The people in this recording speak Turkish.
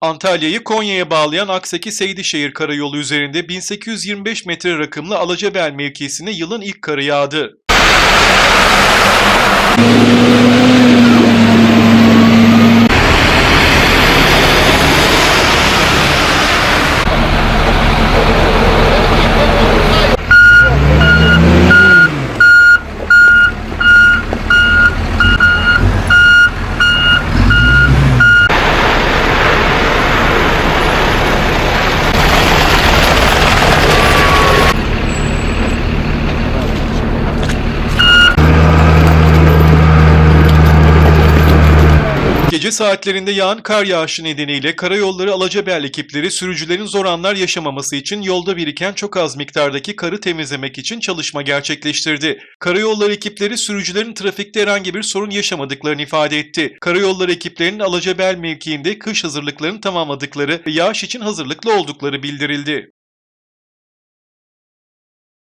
Antalya'yı Konya'ya bağlayan Akseki Seydişehir Karayolu üzerinde 1825 metre rakımlı Alacabel mevkisine yılın ilk karı yağdı. Gece saatlerinde yağan kar yağışı nedeniyle karayolları Alacabel ekipleri sürücülerin zor anlar yaşamaması için yolda biriken çok az miktardaki karı temizlemek için çalışma gerçekleştirdi. Karayolları ekipleri sürücülerin trafikte herhangi bir sorun yaşamadıklarını ifade etti. Karayolları ekiplerinin Alacabel mevkiinde kış hazırlıklarını tamamladıkları ve yağış için hazırlıklı oldukları bildirildi.